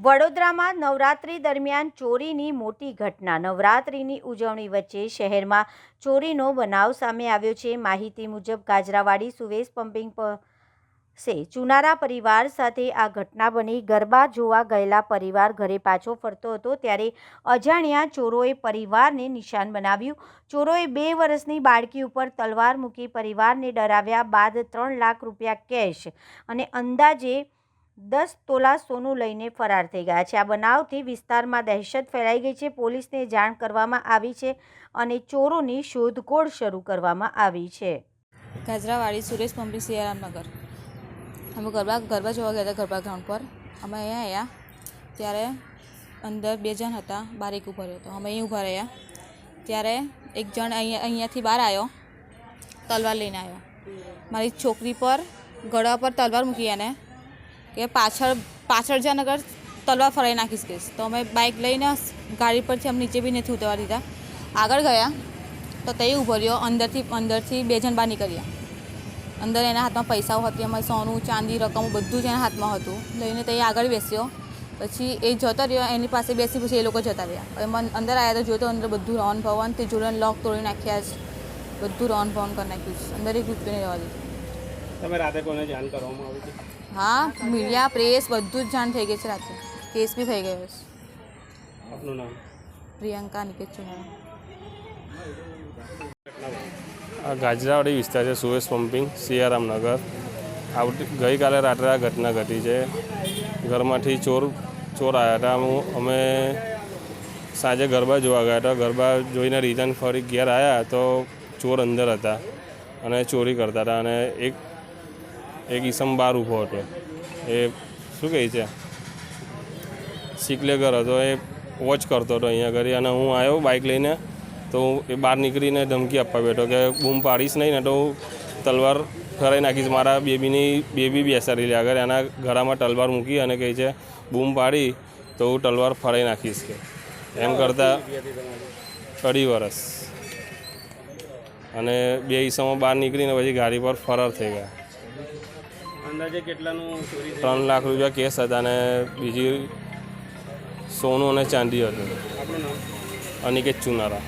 વડોદરામાં નવરાત્રી દરમિયાન ચોરીની મોટી ઘટના. નવરાત્રીની ઉજવણી વચ્ચે શહેરમાં ચોરીનો બનાવ સામે આવ્યો છે. માહિતી મુજબ ગાજરાવાડી સુવેશ પમ્પિંગ પાસે ચુનારા પરિવાર સાથે આ ઘટના બની. ગરબા જોવા ગયેલા પરિવાર ઘરે પાછો ફરતો હતો ત્યારે અજાણ્યા ચોરોએ પરિવારને નિશાન બનાવ્યું. ચોરોએ બે વર્ષની બાળકી ઉપર તલવાર મૂકી પરિવારને ડરાવ્યા બાદ ત્રણ લાખ રૂપિયા કેશ અને અંદાજે દસ તોલા સોનું લઈને ફરાર થઈ ગયા છે. આ બનાવથી વિસ્તારમાં દહેશત ફેલાઈ ગઈ છે. પોલીસને જાણ કરવામાં આવી છે અને ચોરોની શોધખોળ શરૂ કરવામાં આવી છે. ગાજરાવાડી સુરેશ પંપી સિયારામનગર અમે ગરબા ગરબા જોવા ગયા હતા ગરબા ગ્રાઉન્ડ પર. અમે અહીંયા આવ્યા ત્યારે અંદર બે જણ હતા, બાર એક ઊભો રહ્યો હતો. અમે અહીં ઊભા રહ્યા ત્યારે એક જણ અહીંયા, અહીંયાથી બહાર આવ્યો, તલવાર લઈને આવ્યો. મારી છોકરી પર ગળા પર તલવાર મૂકી એને કે પાછળ પાછળ જ્યાં નગર તલવાર ફરાઈ નાખીશ કેસ. તો અમે બાઇક લઈને ગાડી પરથી અમે નીચે બી નથી ઉતરવા દીધા. આગળ ગયા તો તે ઊભો રહ્યો, અંદરથી અંદરથી બે જણ બહાર નીકળ્યા. અંદર એના હાથમાં પૈસાઓ હતી એમાં સોનું, ચાંદી, રકમ બધું જ એના હાથમાં હતું. લઈને તે આગળ બેસ્યો. પછી એ જતો રહ્યો, એની પાસે બેસી પછી એ લોકો જતા રહ્યા. એમાં અંદર આવ્યા તો જોયું તો અંદર બધું રોન ભવન તે જોડે લોક તોડી નાખ્યા જ બધું રોન ભવન કરી નાખ્યું છે. અંદર એક રૂપિયા રહેવા દીધું. તમે રાતે કોને જાણ કરવામાં આવી હતી હા મીડિયા પ્રેસ બધું જ જાણ થઈ ગઈ છે રાતે. કેસ બી થઈ ગયો છે. આપનું નામ? પ્રિયંકા નિકેત ચુનારા આ ગાજરાવાડી વિસ્તાર છે સુએસ પમ્પિંગ સિયારામનગર. આવતી ગઈકાલે રાત્રે આ ઘટના ઘટી છે. ઘરમાંથી ચોર ચોર આવ્યા હતા. હું અમે સાંજે ગરબા જોવા ગયા હતા. ગરબા જોઈને રિટર્ન ફરી ઘેર આવ્યા તો ચોર અંદર હતા અને ચોરી કરતા હતા અને એક એક ઈસમ બહાર ઊભો હતો. એ શું કહે છે? શીકલેગર હતો, એ વોચ કરતો હતો અહીંયા ઘરે અને હું આવ્યો બાઇક લઈને તો એ બહાર નીકળીને ધમકી આપવા બેઠો કે બૂમ પાડીશ નહીં ને તો હું તલવાર ફરાઈ નાખીશ મારા બેબીની, બેબી બેસાડી લે આગળ, એના ઘરમાં તલવાર મૂકી અને કહે છે, બૂમ પાડી તો હું તલવાર ફરાઈ નાખીશ કે. એમ કરતાં અઢી વરસ. અને બે ઈસમો બહાર નીકળીને પછી ગાડી પર ફરાર થઈ ગયા. અંદાજે કેટલાનું ચોરી ત્રણ લાખ રૂપિયા કેસ હતા અને બીજી સોનું અને ચાંદી હતું. નામ? અનિકેત ચુનારા.